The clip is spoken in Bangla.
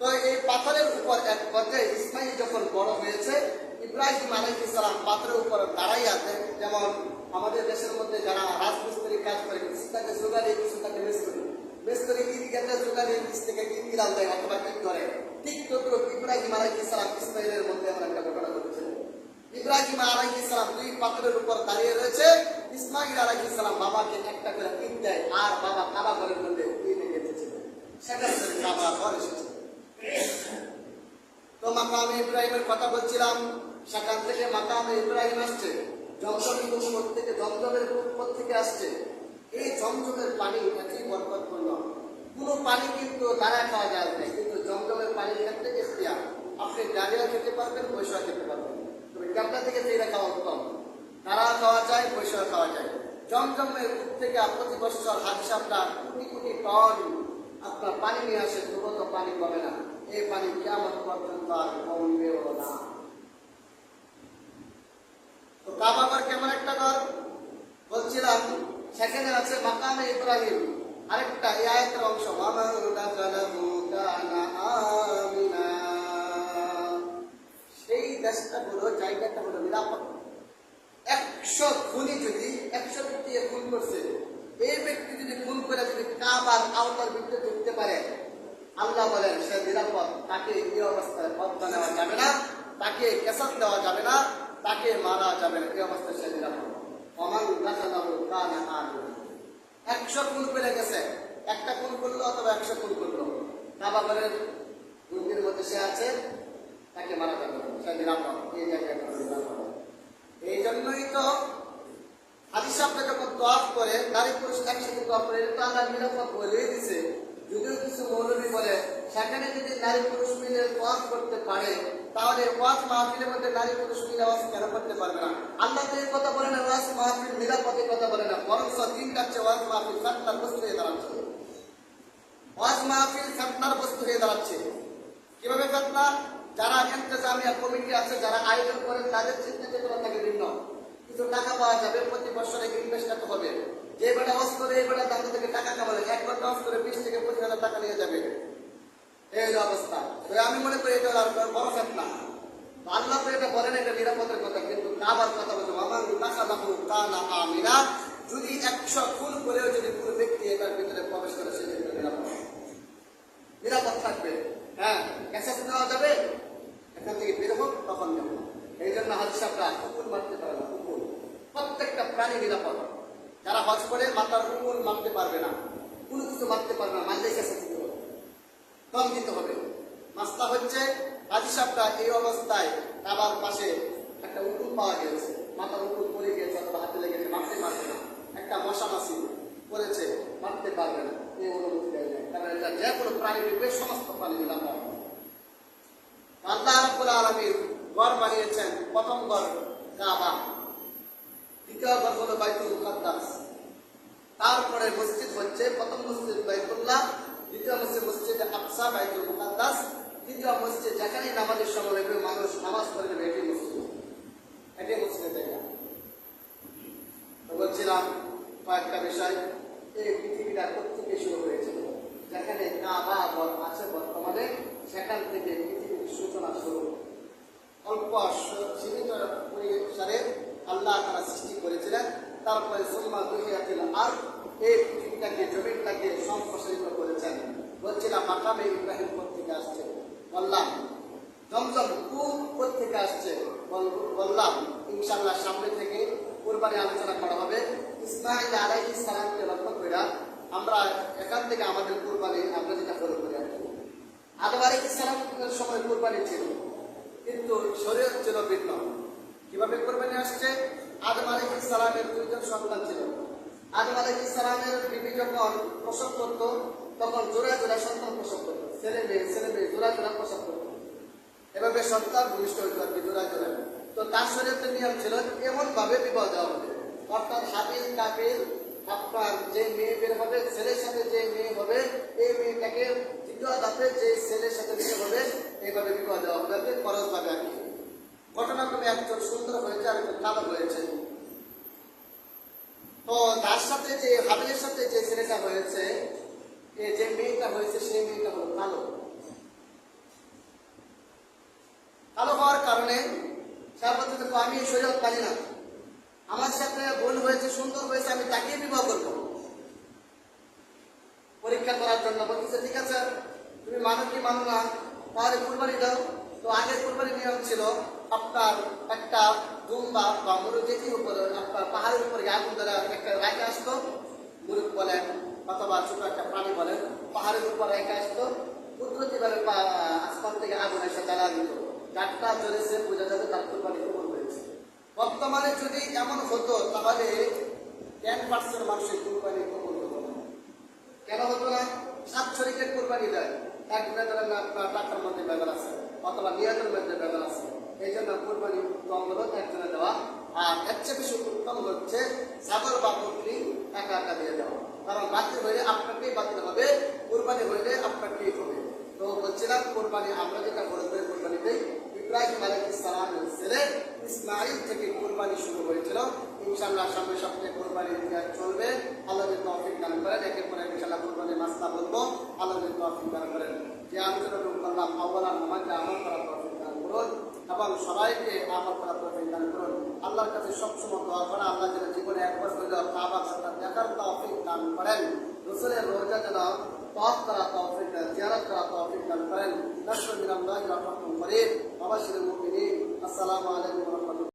তো এই পাথরের উপর এক পর্যায়ে ইসমাইল যখন বড় হয়েছে, ইব্রাহিম আলাইহিস সালাম পাথরের উপর দাঁড়াই আছে যেমন আমাদের দেশের মধ্যে যারা রাজমিস্ত্রি কাজ করে কিছু তাকে যোগালি কিছু তাকে মিস্ত্রি মিস্ত্রি ইট গেতে যোগালি নিচ থেকে ইট গিরাল দেয় অথবা ইট ধরে ঠিক তদ্রুপ ইব্রাহিম আলাইহিস সালাম ইসমাইলের মধ্যে এমন একটা ঘটনা ঘটেছিল ইব্রাহিম আলাইহিস সালাম দুই পাথরের উপর দাঁড়িয়ে রয়েছে। ইসমাইল আলাইহিস সালাম বাবাকে একটা করে ইট দেয়, আর বাবা কাবা ঘরের মধ্যে ইট গেঁথেছিল সেখান থেকে কাবা ঘর মাকামে ইব্রাহিমের কথা বলছিলাম, সেখান থেকে মাকামে ইব্রাহিম আসছে। জমজমের উপর থেকে জমজমের উপর থেকে আসছে। এই জমজমের পানি এতই বরকতপূর্ণ কোনো পানি কিন্তু দাঁড়া খাওয়া যায় না, কিন্তু জমজমের পানির ক্ষেত্রে ইখতিয়ার। আপনি দাঁড়িয়ে খেতে পারবেন পয়সা খেতে পারবেন। তবে ক্যাপটা থেকে তেলে খাওয়া উত্তম? দাঁড়া খাওয়া যায় পয়সা খাওয়া যায়। জমজমের উপর থেকে প্রতি বছর হাদিসাবটা কোটি কোটি টন আপনার পানি নিয়ে আসে তবুও তো পানি কমে না। এই পানি কেমন পর্যন্ত আর কমবেও না। তো কাবাবার কেমন একটা ঘর? বলছিলাম, সেখানে আছে মাকামে ইব্রাহিম। আরেকটা, এই আয়াতের অংশ সেই দেশটা হলো জায়গাটা হলো নিরাপদ। একশো খুনি যদি, একশো ব্যক্তি খুন করছে, এই ব্যক্তি যদি খুন করে যদি কাবার আওতার ভিতরে ঢুকতে পারে আল্লাহ বলেন, সে নিরাপদ, তাকে এই অবস্থায় হত্যা নেওয়া যাবে না, তাকে কেসাত দেওয়া যাবে না, তাকে মারা যাবে না, এই অবস্থায় সে নিরাপদ। অমান একশো খুন করে গেছে। একটা খুন করল অথবা একশো খুন করল? কাবা ঘরের দুর্গের মধ্যে সে আছে, তাকে মারা যাবে সে নিরাপদ, এই জায়গায় এই জন্যই তো হাদিস সাহেবটা যখন দোয়াফ করে, নারী পুরুষ একসাথে দোয়াফ করে, এটা আল্লাহ নিরাপদ বলেই দিছে যদিও কিছু মৌলবী বলে সেখানে যদি নারী পুরুষ মিলে ওয়াজ করতে পারে, তাহলে ওয়াজ মাহফিলের মধ্যে নারী পুরুষ মিলে ওয়াজ কেন করতে পারবে না? আল্লাহ তো এই কথা বলে না, ওয়াজ মাহফিল নিরাপদের কথা বলে না বরং দিন কাটছে ওয়াজ মাহফিল ফেতনার বস্তু হয়ে দাঁড়াচ্ছে। ওয়াজ মাহফিল ফেতনার বস্তু হয়ে দাঁড়াচ্ছে। কীভাবে ফেতনা? যারা ইন্তজামিয়া কমিটি আছে, যারা আয়োজন করেন তাদের চিন্তা চেতনা থাকে ভিন্ন। কিছু টাকা পাওয়া যাবে, প্রতি বছরে ইনভেস্ট হবে। যে বেটা অস করে, এই বেটা তাদের থেকে টাকা কামাবে। এক ঘণ্টা অস করে বিশ থেকে পঁচিশ হাজার টাকা নিয়ে যাবে এই অবস্থা। তো আমি মনে করি এটা আর বড় তো আল্লাহ তো এটা বলেন এটা নিরাপদের কথা, কিন্তু কাবার কথা বলছে আমার টাকা লাভু কানা আমিনা। যদি একশো খুন করেও যদি কোনো ব্যক্তি এটার ভিতরে প্রবেশ করে, সে কিন্তু নিরাপদ। নিরাপদ থাকবে। হ্যাঁ ক্যাসেট নেওয়া যাবে। এখান থেকে বের হোক, তখন নেব। এই জন্য হাদিসাবরা কুকুর মারতে পারে না কুকুর প্রত্যেকটা প্রাণী নিরাপদ। যারা হজ করে, মাতার কুকুর মারতে পারবে না। কোনো কিছু মারতে পারবে না মারলে ক্যাসেট দম দিতে হবে। মাস্তা হচ্ছে হাদিসাবরা এই অবস্থায় কাবার পাশে একটা উকুল পাওয়া গেছে মাথার উকুল পড়ে গিয়েছে অথবা হাতে লেগেছে, মারতে পারবে না। একটা মশা মাসি করেছে মারতে পারবে না। এই অনুমতি দেয় না কারণ এটা যে কোনো প্রাণী বিবেক সমস্ত প্রাণী নিরাপদ আল্লাহ রাব্বুল আলামিন ঘর বানিয়েছেন প্রথম ঘর কাবা। দ্বিতীয় ঘর হলো বাইতুল মুকাদ্দাস। তারপরে মসজিদ হচ্ছে প্রথম মসজিদ বাইতুল্লাহ, দ্বিতীয় মসজিদ মসজিদ আকসা বাইতুল মুকাদ্দাস তৃতীয় মসজিদ যেখানেই নামাজের সময় মানুষ নামাজ পড়ে নেবে, এটি মসজিদ। এটি মসজিদের জায়গা বলছিলাম, কয়েকটা বিষয়। এই পৃথিবীটা থেকে শুরু হয়েছিল? যেখানে কাবা আছে বর্তমানে, সেখান থেকে পৃথিবীর সূচনা শুরু। অল্প সীমিত পরিসরে আল্লাহ তারা সৃষ্টি করেছিলেন। তারপরে সুলমা দুনিয়াছিল আর এই পৃথিবীটাকে, জমিনটাকে সম্প্রসারিত করেছেন। বলছিলাম মাকামে ইব্রাহিম থেকে আসছে? বললাম, জমজম কূপ থেকে আসছে? বল- বললাম ইনশাল্লাহ সামনে থেকে কোরবানি আলোচনা করা হবে। ইসমাইল আলাইহি সালামকে লক্ষ্য করে আমরা এখান থেকে আমাদের কোরবানি, আমরা যেটা ফলো করি কি। আদম আলাইহিস সালামের সময় কোরবানি ছিল, কিন্তু শরীয়ত ছিল ভিন্ন। কীভাবে কোরবানি আসছে? আদম আলাইহিস সালামের দুইজন সন্তান ছিল। আদম আলাইহিস সালামের বিবি যখন প্রসব করত তখন জোড়া জোড়া সন্তান প্রসব করত। ছেলে মেয়ে ছেলে মেয়ে, জোড়া জোড়া প্রসব করত। এভাবে সন্তান ভূমিষ্ঠ হইতে পারবে জোড়া জোড়া। তো তার শরীরের নিয়ম ছিল এমন ভাবে বিবাহ দেওয়া হবে। অর্থাৎ হাবিল, কাবিল আপনার যে মেয়ে বের হবে, ছেলের সাথে যে মেয়ে হবে, এই মেয়েটাকে দ্বিতীয় যে ছেলের সাথে বিয়ে হবে, এইভাবে বিবাহ দেওয়া হবে। যাতে খরচ পাবে আর কি। ঘটনাক্রমে একজন সুন্দর হয়েছে আর একজন কালো হয়েছে। তো তার সাথে যে যে মেয়েটা হয়েছে, সেই মেয়েটা হলো কালো। কালো হওয়ার কারণে সাহেব আমি শরীর পাই না। আমার সাথে বোন হয়েছে, সুন্দর হয়েছে, আমি তাকে বিবাহ করব। পরীক্ষা করার জন্য বলতেছে ঠিক আছে, তুমি মানো কি মানো না? তাহলে কুরবানি দাও। তো আগে কুরবানি নিয়ম ছিল, আপনার একটা দুম্বা বা মুরুখ যেটি উপরে, আপনার পাহাড়ের উপরে আগুন দ্বারা একটা রাখে আসতো। মুরুখ বলেন অথবা ছোট একটা প্রাণী বলেন পাহাড়ের উপরে রেখে আসতো কুদরতিভাবে আসমান থেকে আগুন এসে জ্বালা দিত। ডাক্তার জ্বলেছে বোঝা যাবে তার কুরবানি কবুল হয়েছে বর্তমানে যদি এমন হতো, তাহলে টেন পার্সেন্ট মানুষের কুরবানি কবুল হতো না। কেন হতো না? সাত শরীরের কোরবানি দেয়। এক না টাকার মধ্যে ব্যাপার আছে, অথবা নিয়তের মধ্যে ব্যাপার আছে। এই জন্য কোরবানি উত্তম হলো একজনে দেওয়া, আর এর চেয়ে বেশি উত্তম হচ্ছে সাগর বা বকরি একা একা দিয়ে দেওয়া। কারণ বাতিল হইলে আপনাকেই বাতিল হবে, কোরবানি হইলে আপনাকেই হবে। তো বলছিলাম, কোরবানি আমরা যেটা করে করে কোরবানি দিই ইব্রাহিম আলাইহিস সালামের ছেলে ইসমাইল থেকে কোরবানি শুরু হয়েছিল। ইনশাআল্লাহ সামনে কোরবানি চলবে। আল্লাহ যদি দান করেন। একের পর এক ইনশাআল্লাহ কোরবানি মাসলা বলব। আল্লাহ যদি দান করেন। যে আলোচনা করলাম আওয়ালান আমাকে আমল করার তৌফিক দান করুন এবং সবাইকে আমল করার তৌফিক দান করুন। আল্লাহর কাছে সবসময় দোয়া করা, আল্লাহ জীবনে একবার হইলেও কাবা সাথে দেখার তৌফিক দান করেন রসুলের রোজা যেন পাপ করা তৌফিক দান জিয়ারত করা তৌফিক দান করেন নসরুল মিনাল্লাহি রাহমাতুল করিম আবাসিরুল মুমিনিন আসসালামু আলাইকুম ওয়া